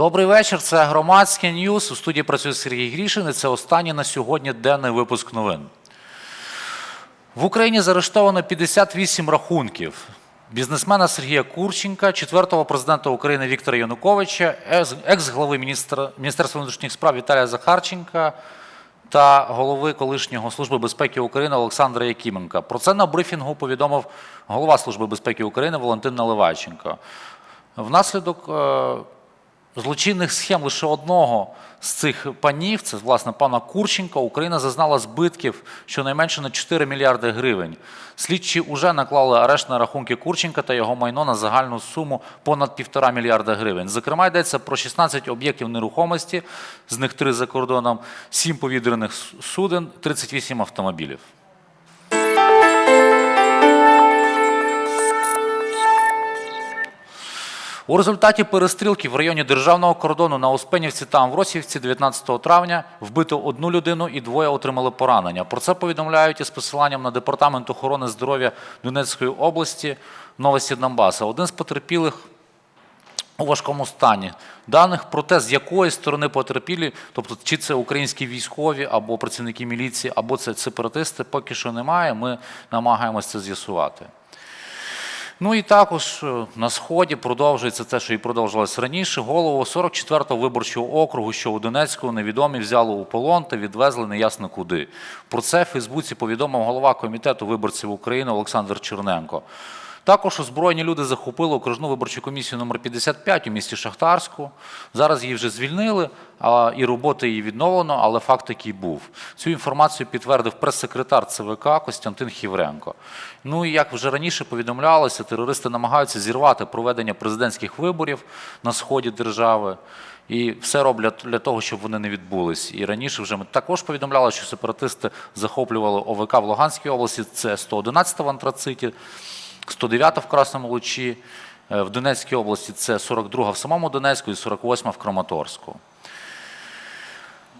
Добрий вечір. Це громадське ньюс. У студії працює Сергій Грішин. І це останній на сьогодні денний випуск новин. В Україні заарештовано 58 рахунків. Бізнесмена Сергія Курченка, четвертого президента України Віктора Януковича, екс- екс-глави Міністерства внутрішніх справ Віталія Захарченка та голови колишнього Служби безпеки України Олександра Якименка. Про це на брифінгу повідомив голова Служби безпеки України Валентин Наливайченко. Внаслідок е, злочинних схем лише одного з цих панів, це власне пана Курченка, Україна зазнала збитків щонайменше на 4 мільярди гривень. Слідчі вже наклали арешт на рахунки Курченка та його майно на загальну суму понад півтора мільярда гривень. Зокрема, йдеться про 16 об'єктів нерухомості, з них 3 за кордоном, 7 повітряних суден, 38 автомобілів. У результаті перестрілки в районі державного кордону на Успенівці та Амвросівці 19 травня вбито одну людину і двоє отримали поранення. Про це повідомляють із посиланням на департамент охорони здоров'я Донецької області Новості Донбаса. Один з потерпілих у важкому стані. Даних про те, з якої сторони потерпілі, тобто чи це українські військові або працівники міліції, або це сепаратисти, поки що немає. Ми намагаємося це з'ясувати. Ну і також е, на сході продовжується те, що і продовжувалось раніше. Голову 44-го виборчого округу, що у Донецьку невідомі взяли у полон та відвезли неясно куди. Про це в Фейсбуці повідомив голова комітету виборців України Олександр Черненко. Також озброєні люди захопили окружну виборчу комісію номер 55 у місті Шахтарську. Зараз її вже звільнили, і роботи її відновлено, але факт такий був. Цю інформацію підтвердив прес-секретар ЦВК Костянтин Хівренко. Ну і як вже раніше повідомлялося, терористи намагаються зірвати проведення президентських виборів на сході держави. І все роблять для того, щоб вони не відбулись. І раніше вже ми також повідомляли, що сепаратисти захоплювали ОВК в Луганській області. Це 111 в Антрациті, 109 в Красному Лучі. Е, В Донецькій області це 42 в самому Донецьку і 48 в Краматорську.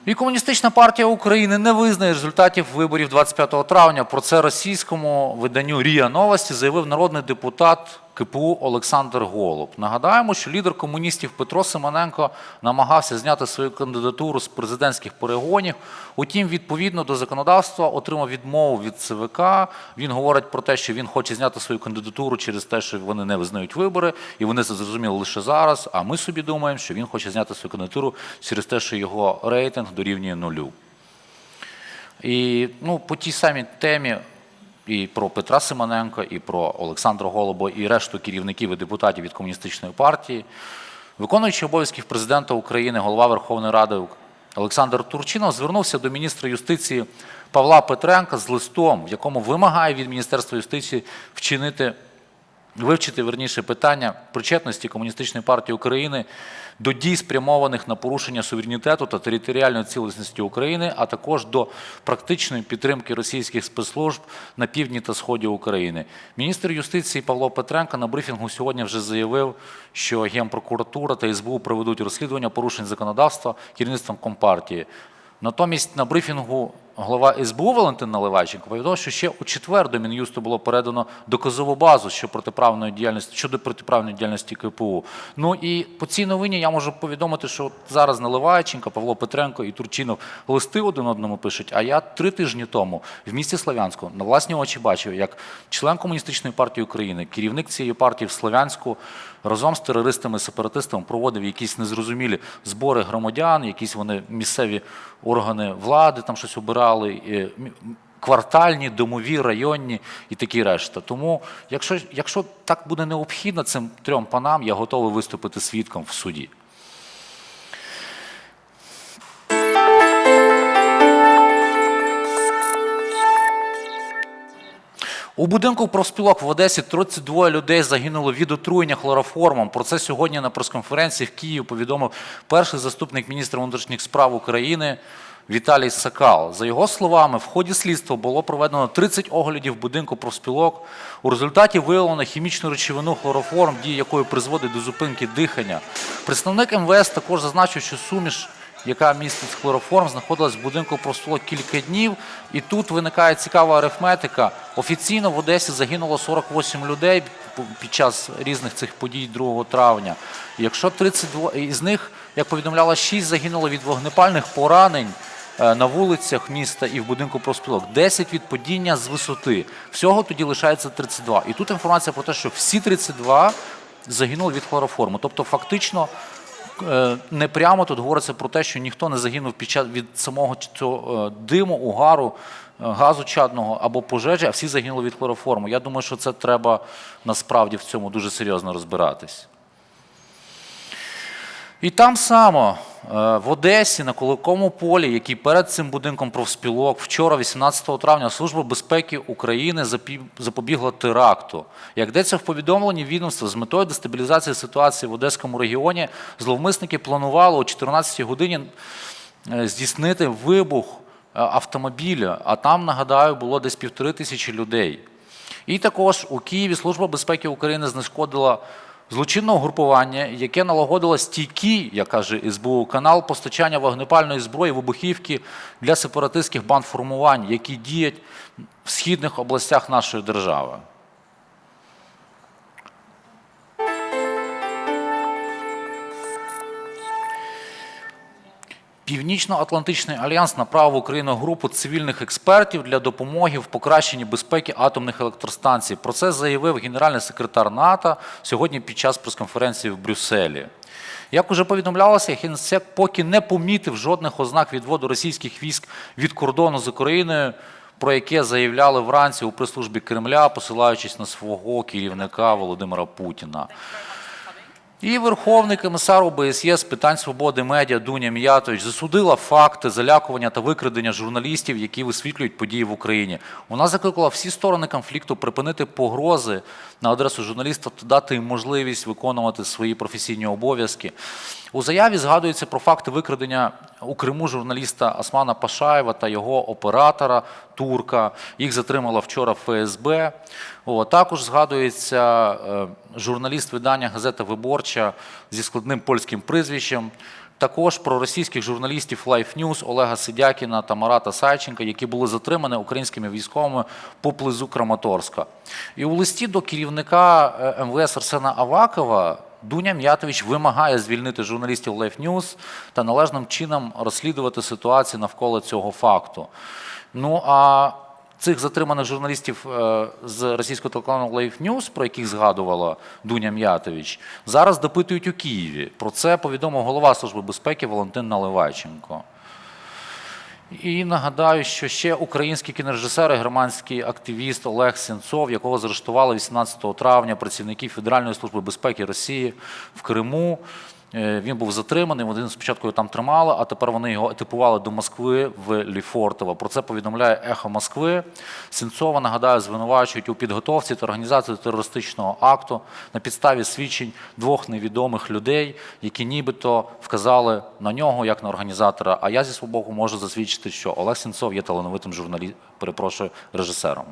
І Комуністична партія України не визнає результатів виборів 25 травня. Про це російському виданню Рія Новості заявив народний депутат КПУ Олександр Голуб. Нагадаємо, що лідер комуністів Петро Симоненко намагався зняти свою кандидатуру з президентських перегонів. Утім, відповідно до законодавства отримав відмову від ЦВК. Він говорить про те, що він хоче зняти свою кандидатуру через те, що вони не визнають вибори, і вони це зрозуміли лише зараз. А ми собі думаємо, що він хоче зняти свою кандидатуру через те, що його рейтинг дорівнює нулю. І ну, по тій самій темі і про Петра Симоненка, і про Олександра Голуба, і решту керівників і депутатів від комуністичної партії. Виконуючий обов'язків президента України, голова Верховної Ради Олександр Турчинов звернувся до міністра юстиції Павла Петренка з листом, в якому вимагає від Міністерства юстиції вчинити вивчити верніше питання причетності комуністичної партії України до дій, спрямованих на порушення суверенітету та територіальної цілісності України, а також до практичної підтримки російських спецслужб на півдні та сході України. Міністр юстиції Павло Петренко на брифінгу сьогодні вже заявив, що Генпрокуратура та СБУ проведуть розслідування порушень законодавства керівництвом Компартії. Натомість на брифінгу голова СБУ Валентин Наливайченко повідомив, що ще у четвер до Мін'юсту було передано доказову базу щодо протиправної діяльності щодо протиправної діяльності КПУ. Ну і по цій новині я можу повідомити, що зараз Наливайченко, Павло Петренко і Турчинов листи один одному пишуть. А я три тижні тому в місті Слов'янську на власні очі бачив, як член комуністичної партії України, керівник цієї партії в Слов'янську разом з терористами-сепаратистами проводив якісь незрозумілі збори громадян, якісь вони місцеві органи влади там щось обирали. Е, Квартальні, домові, районні і такі решта. Тому, якщо, якщо так буде необхідно цим трьом панам, я готовий виступити свідком в суді. У будинку профспілок в Одесі 32 людей загинуло від отруєння хлороформом. Про це сьогодні на прес-конференції в Києві повідомив перший заступник міністра внутрішніх справ України Віталій Сакал. За його словами, в ході слідства було проведено 30 оглядів будинку профспілок. У результаті виявлено хімічну речовину хлороформ, дія якої призводить до зупинки дихання. Представник МВС також зазначив, що суміш яка містить хлороформ, знаходилась в будинку профспілок кілька днів. І тут виникає цікава арифметика. Офіційно в Одесі загинуло 48 людей під час різних цих подій 2 травня. Якщо 32 із них, як повідомляла, 6 загинуло від вогнепальних поранень на вулицях міста і в будинку профспілок, 10 від падіння з висоти. Всього тоді лишається 32. І тут інформація про те, що всі 32 загинули від хлороформу. Тобто, фактично, е, не прямо тут говориться про те, що ніхто не загинув під час від самого цього е, диму, угару, е, газу чадного або пожежі, а всі загинули від хлороформу. Я думаю, що це треба насправді в цьому дуже серйозно розбиратись. І там само е, в Одесі на Куликовому полі, який перед цим будинком профспілок, вчора, 18 травня, Служба безпеки України запобігла теракту. Як йдеться в повідомленні відомства з метою дестабілізації ситуації в Одеському регіоні, зловмисники планували о 14 годині е, здійснити вибух е, автомобіля, а там, нагадаю, було десь півтори тисячі людей. І також у Києві Служба безпеки України знешкодила злочинне групування, яке налагодило стійкий, як каже СБУ, канал постачання вогнепальної зброї, вибухівки для сепаратистських бандформувань, які діють в східних областях нашої держави. Північно-Атлантичний альянс направив Україну групу цивільних експертів для допомоги в покращенні безпеки атомних електростанцій. Про це заявив генеральний секретар НАТО сьогодні під час прес-конференції в Брюсселі. Як уже повідомлялося, Генсек поки не помітив жодних ознак відводу російських військ від кордону з Україною, про яке заявляли вранці у прес-службі Кремля, посилаючись на свого керівника Володимира Путіна. І Верховний комісар ОБСЄ з питань свободи медіа Дуня Міятович засудила факти залякування та викрадення журналістів, які висвітлюють події в Україні. Вона закликала всі сторони конфлікту припинити погрози на адресу журналістів та дати їм можливість виконувати свої професійні обов'язки. У заяві згадується про факти викрадення у Криму журналіста Османа Пашаєва та його оператора турка. Їх затримала вчора ФСБ. О, також згадується е, журналіст видання газета Виборча зі складним польським прізвищем. Також про російських журналістів Life News Олега Сидякіна та Марата Сайченка, які були затримані українськими військовими поблизу Краматорська. І у листі до керівника е, МВС Арсена Авакова Дуня М'ятович вимагає звільнити журналістів Life News та належним чином розслідувати ситуацію навколо цього факту. Ну а цих затриманих журналістів е, з російського телеканалу Life News, про яких згадувала Дуня М'ятович, зараз допитують у Києві. Про це повідомив голова Служби безпеки Валентин Наливайченко. І нагадаю, що ще український кінорежисер і громадський активіст Олег Сенцов, якого заарештували 18 травня працівники Федеральної служби безпеки Росії в Криму. Е, Він був затриманий. Вони спочатку його там тримали, а тепер вони його етипували до Москви в Ліфортово. Про це повідомляє Ехо Москви. Сенцова нагадаю, звинувачують у підготовці та організації терористичного акту на підставі свідчень двох невідомих людей, які нібито вказали на нього як на організатора. А я зі свого боку можу засвідчити, що Олег Сенцов є талановитим журналістом, перепрошую, режисером.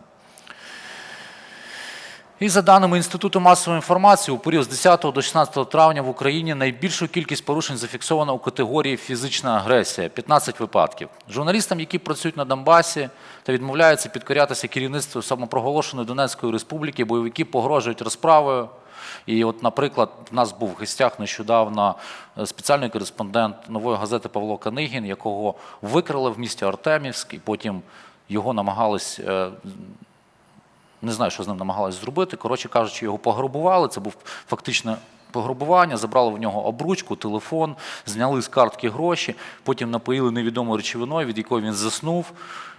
І за даними Інституту масової інформації, у період з 10 до 16 травня в Україні найбільшу кількість порушень зафіксовано у категорії фізична агресія 15 випадків. Журналістам, які працюють на Донбасі та відмовляються підкорятися керівництву самопроголошеної Донецької республіки, бойовики погрожують розправою. І, от, наприклад, в нас був в гостях нещодавно е, спеціальний кореспондент нової газети Павло Канигін, якого викрили в місті Артемівськ, і потім його намагались е, не знаю, що з ним намагалися зробити. Коротше кажучи, його пограбували. Це був фактично пограбування, забрали в нього обручку, телефон, зняли з картки гроші, потім напоїли невідомою речовиною, від якої він заснув,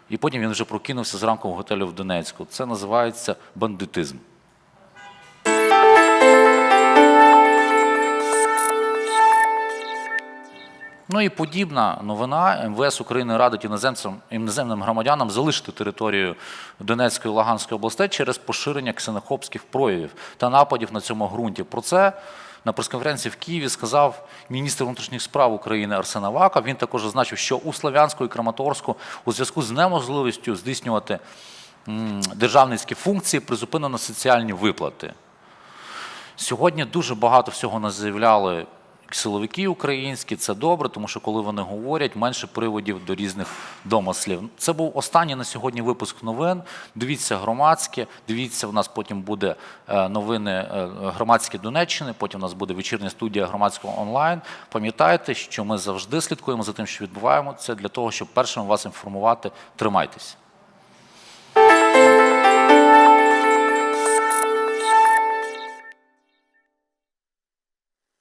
і потім він вже прокинувся зранку в готелі в Донецьку. Це називається бандитизм. Ну і подібна новина. МВС України радить іноземцям іноземним громадянам залишити територію Донецької і Луганської областей через поширення ксенофобських проявів та нападів на цьому ґрунті. Про це на прес-конференції в Києві сказав міністр внутрішніх справ України Арсен Аваков. Він також зазначив, що у Слов'янську і Краматорську у зв'язку з неможливістю здійснювати державницькі функції призупинено соціальні виплати. Сьогодні дуже багато всього нас заявляли силовики українські. Це добре, тому що коли вони говорять, менше приводів до різних домислів. Це був останній на сьогодні випуск новин. Дивіться громадське. Дивіться, у нас потім буде е, новини е, громадські Донеччини. Потім у нас буде вечірня студія громадського онлайн. Пам'ятайте, що ми завжди слідкуємо за тим, що відбуваємо. Це для того, щоб першим вас інформувати. Тримайтеся.